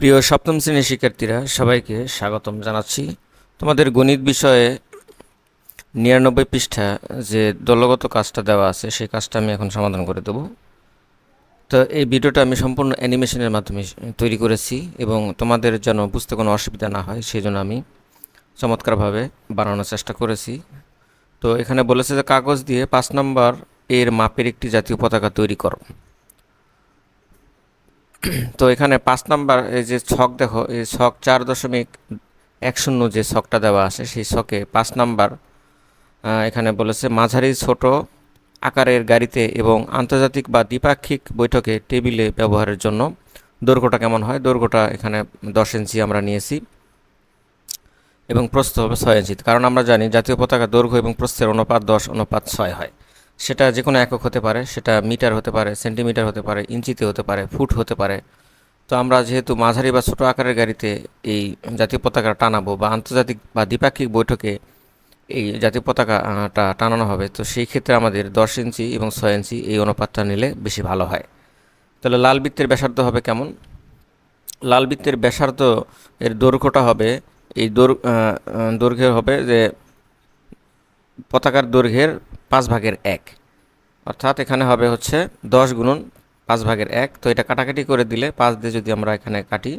প্রিয় সপ্তম শ্রেণির শিক্ষার্থীরা, সবাইকে স্বাগতম জানাচ্ছি। তোমাদের গণিত বিষয়ে নিরানব্বই পৃষ্ঠা যে দলগত কাজটা দেওয়া আছে, সেই কাজটা আমি এখন সমাধান করে দেব। তো এই ভিডিওটা আমি সম্পূর্ণ অ্যানিমেশনের মাধ্যমে তৈরি করেছি এবং তোমাদের যেন বুঝতে কোনো অসুবিধা না হয়, সেই জন্য আমি চমৎকারভাবে বানানোর চেষ্টা করেছি। তো এখানে বলেছে যে কাগজ দিয়ে পাঁচ নম্বর এর মাপের একটি জাতীয় পতাকা তৈরি করো। তো এখানে পাঁচ নাম্বার, এই যে ছক দেখো, এই ছক চার দশমিক এক শূন্য যে ছকটা দেওয়া আছে, সেই ছকে পাঁচ নাম্বার এখানে বলেছে, মাঝারি, ছোট আকারের গাড়িতে এবং আন্তর্জাতিক বা দ্বিপাক্ষিক বৈঠকে টেবিলে ব্যবহারের জন্য দৈর্ঘ্যটা কেমন হয়? দৈর্ঘ্যটা এখানে দশ ইঞ্চি আমরা নিয়েছি এবং প্রস্থ হবে ছয় ইঞ্চি কারণ আমরা জানি জাতীয় পতাকা দৈর্ঘ্য এবং প্রস্থের অনুপাত দশ, অনুপাত ছয় হয়। সেটা যে কোনো একক হতে পারে, সেটা মিটার হতে পারে, সেন্টিমিটার হতে পারে, ইঞ্চিতে হতে পারে, ফুট হতে পারে। তো আমরা যেহেতু মাঝারি বা ছোটো আকারের গাড়িতে এই জাতীয় পতাকা টানাবো বা আন্তর্জাতিক বা দ্বিপাক্ষিক বৈঠকে এই জাতীয় পতাকাটা টানানো হবে, তো সেই ক্ষেত্রে আমাদের দশ ইঞ্চি এবং ছয় ইঞ্চি এই অনুপাতটা নিলে বেশি ভালো হয়। তাহলে লাল বৃত্তের ব্যাসার্ধ হবে কেমন? লাল বৃত্তের ব্যাসার্ধ এর দৈর্ঘ্যটা হবে, এই দৈর্ঘ্য দৈর্ঘ্যের হবে যে পতাকার দৈর্ঘ্যের পাঁচ ভাগের এক। অর্থাৎ এখানে হবে হচ্ছে দশ গুণন পাঁচ ভাগের এক। তো এটা কাটাকাটি করে দিলে পাঁচ দিয়ে যদি আমরা এখানে কাটি,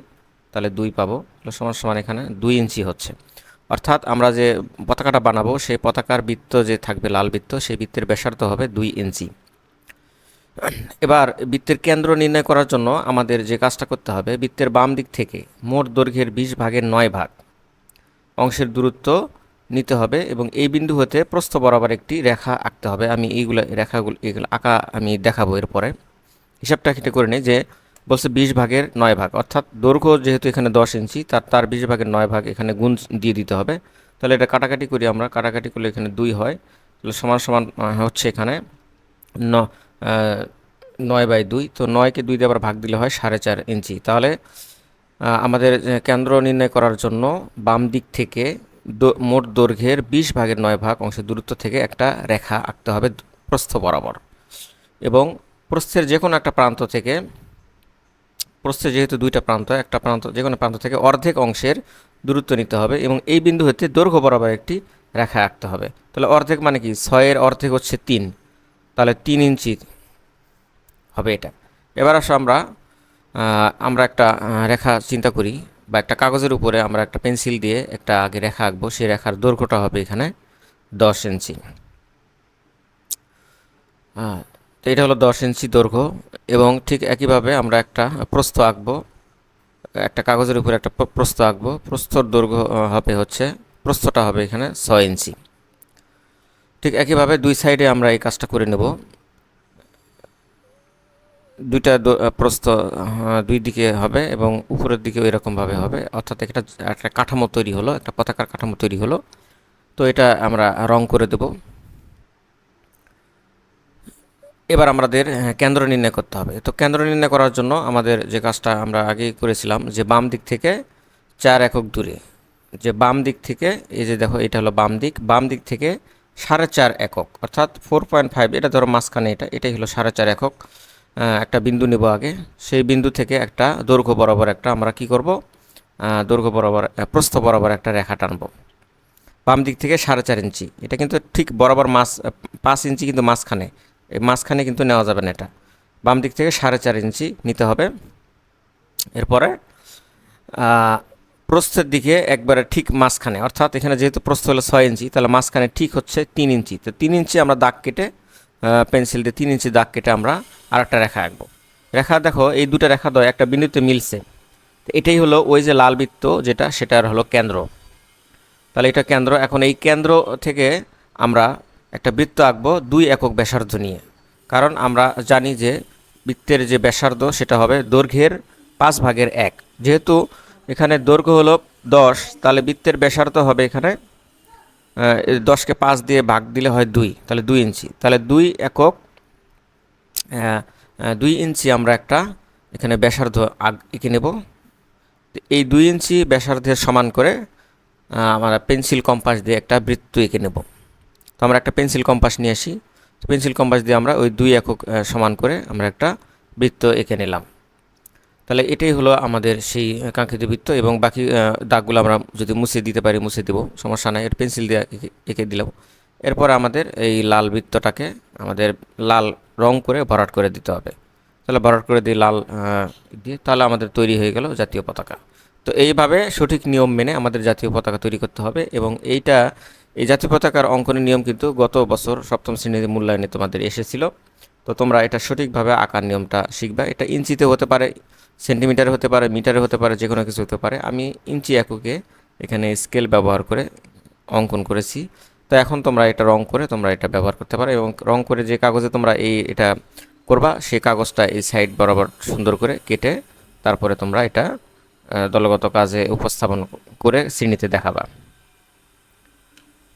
তাহলে দুই পাবো। সমান সমান এখানে দুই ইঞ্চি হচ্ছে। অর্থাৎ আমরা যে পতাকাটা বানাবো, সেই পতাকার বৃত্ত যে থাকবে লাল বৃত্ত, সেই বৃত্তের ব্যাসার্ধ হবে দুই ইঞ্চি। এবার বৃত্তের কেন্দ্র নির্ণয় করার জন্য আমাদের যে কাজটা করতে হবে, বৃত্তের বাম দিক থেকে মোট দৈর্ঘ্যের বিশ ভাগের নয় ভাগ। অংশের দূরত্ব নিতে হবে এবং এই বিন্দু হতে প্রস্থ বরাবর একটি রেখা আঁকতে হবে। আমি এইগুলো রেখাগুলো, এগুলো আঁকা আমি দেখাবো এরপরে। হিসাবটা কেটে করে নিই যে বলছে বিশ ভাগের নয় ভাগ, অর্থাৎ দৈর্ঘ্য যেহেতু এখানে দশ ইঞ্চি, তার তার বিশ ভাগের নয় ভাগ এখানে গুণ দিয়ে দিতে হবে। তাহলে এটা কাটাকাটি করি আমরা, কাটাকাটি করলে এখানে দুই হয়। তাহলে সমান সমান হচ্ছে এখানে ন নয় বাই দুই। তো নয়কে দুই দিয়ে আবার ভাগ দিলে হয় সাড়ে চার ইঞ্চি। তাহলে আমাদের কেন্দ্র নির্ণয় করার জন্য বাম দিক থেকে মোট দৈর্ঘ্যের বিশ ভাগের নয় ভাগ অংশের দূরত্ব থেকে একটা রেখা আঁকতে হবে প্রস্থ বরাবর। এবং প্রস্থের যে কোনো একটা প্রান্ত থেকে, প্রস্থের যেহেতু দুইটা প্রান্ত, একটা প্রান্ত যে কোনো প্রান্ত থেকে অর্ধেক অংশের দূরত্ব নিতে হবে এবং এই বিন্দু হতে দৈর্ঘ্য বরাবর একটি রেখা আঁকতে হবে। তাহলে অর্ধেক মানে কি? ছয়ের অর্ধেক হচ্ছে তিন। তাহলে তিন ইঞ্চি হবে এটা। এবার আসো আমরা আমরা একটা রেখা চিন্তা করি। বা একটা কাগজের উপরে আমরা একটা পেন্সিল দিয়ে একটা আগে রেখা আঁকবো, সেই রেখার দৈর্ঘ্যটা হবে এখানে দশ ইঞ্চি। তো এটা হলো দশ ইঞ্চি দৈর্ঘ্য এবং ঠিক একইভাবে আমরা একটা প্রস্থ আঁকবো, একটা কাগজের উপরে একটা প্র- প্রস্থ আঁকবো, প্রস্থর দৈর্ঘ্য হবে হচ্ছে, প্রস্থটা হবে এখানে ছয় ইঞ্চি। ঠিক একইভাবে দুই সাইডে আমরা এই কাজটা করে নেব। দুইটা প্রস্থ দুই দিকে হবে এবং উপরের দিকেও এরকমভাবে হবে। অর্থাৎ একটা একটা কাঠামো তৈরি হলো, একটা পতাকার কাঠামো তৈরি হলো। তো এটা আমরা রং করে দেব। এবার আমাদের কেন্দ্র নির্ণয় করতে হবে। তো কেন্দ্র নির্ণয় করার জন্য আমাদের যে কাজটা আমরা আগেই করেছিলাম, যে বাম দিক থেকে চার একক দূরে, যে বাম দিক থেকে, এই যে দেখো, এটা হলো বাম দিক বাম দিক থেকে সাড়ে চার একক, অর্থাৎ ফোর পয়েন্ট ফাইভ এটা ধরো মাঝখানে এটা, এটাই হলো সাড়ে চার একক। একটা বিন্দু নেব আগে। সেই বিন্দু থেকে একটা দৈর্ঘ্য বরাবর একটা আমরা কি করব? দৈর্ঘ্য বরাবর প্রস্থ বরাবর একটা রেখা টানবো। বাম দিক থেকে সাড়ে চার ইঞ্চি। এটা কিন্তু ঠিক বরাবর মাছ পাঁচ ইঞ্চি কিন্তু মাঝখানে। এই মাঝখানে কিন্তু নেওয়া যাবে না এটা। বাম দিক থেকে সাড়ে চার ইঞ্চি নিতে হবে। এরপরে প্রস্থের দিকে একবারে ঠিক মাঝখানে। অর্থাৎ এখানে যেহেতু প্রস্থ হলো ছয় ইঞ্চি, তাহলে মাঝখানে ঠিক হচ্ছে তিন ইঞ্চি। তো তিন ইঞ্চি আমরা দাগ কেটে পেন্সিল দিয়ে তিন ইঞ্চি দাগ কেটে আমরা আর একটা রেখা আঁকবো। রেখা দেখো, এই দুটো রেখা দয় একটা বিন্দুতে মিলছে। এটাই হলো ওই যে লাল বৃত্ত যেটা, সেটার হলো কেন্দ্র। তাহলে এটা কেন্দ্র, এখন এই কেন্দ্র থেকে আমরা একটা বৃত্ত আঁকবো দুই একক ব্যাসার্ধ নিয়ে। কারণ আমরা জানি যে বৃত্তের যে ব্যাসার্ধ, সেটা হবে দৈর্ঘ্যের পাঁচ ভাগের এক। যেহেতু এখানে দৈর্ঘ্য হলো দশ, তাহলে বৃত্তের ব্যাসার্ধ হবে এখানে দশকে পাঁচ দিয়ে ভাগ দিলে হয় দুই, তাহলে দুই ইঞ্চি। তাহলে দুই একক দুই ইঞ্চি আমরা একটা এখানে ব্যাসার্ধ আগ এঁকে নেব। এই দুই ইঞ্চি ব্যাসার্ধের সমান করে আমরা পেন্সিল কম্পাস দিয়ে একটা বৃত্ত এঁকে নেব। তো আমরা একটা পেন্সিল কম্পাস নিয়ে আসি। পেন্সিল কম্পাস দিয়ে আমরা ওই দুই একক সমান করে আমরা একটা বৃত্ত এঁকে নিলাম। তাহলে এটাই হলো আমাদের সেই কাঙ্ক্ষিত বৃত্ত এবং বাকি দাগগুলো আমরা যদি মুছে দিতে পারি, মুছে দেবো। সমস্যা নাই, এর পেন্সিল দিয়ে এঁকে- দিলাম। এরপর আমাদের এই লাল বৃত্তটাকে আমাদের লাল রং করে ভরাট করে দিতে হবে। তাহলে ভরাট করে দিই লাল দিয়ে তাহলে আমাদের তৈরি হয়ে গেল জাতীয় পতাকা। তো এইভাবে সঠিক নিয়ম মেনে আমাদের জাতীয় পতাকা তৈরি করতে হবে এবং এইটা, এই জাতীয় পতাকার অঙ্কনের নিয়ম কিন্তু গত বছর সপ্তম শ্রেণির মূল্যায়নে তোমাদের এসেছিল। তো তোমরা এটা সঠিকভাবে আঁকার নিয়মটা শিখবা। এটা ইঞ্চিতে হতে পারে, সেন্টিমিটারে হতে পারে, মিটারে হতে পারে যে কোনো কিছু হতে পারে। আমি ইঞ্চি এককে এখানে স্কেল ব্যবহার করে অঙ্কন করেছি। তো এখন তোমরা এটা রং করে তোমরা এটা ব্যবহার করতে পারো এবং রং করে যে কাগজে তোমরা এই এটা করবা, সেই কাগজটা এই সাইড বরাবর সুন্দর করে কেটে তারপরে তোমরা এটা দলগত কাজে উপস্থাপন করে শ্রেণীতে দেখাবা।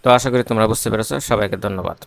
তো আশা করি তোমরা বুঝতে পেরেছ। সবাইকে ধন্যবাদ।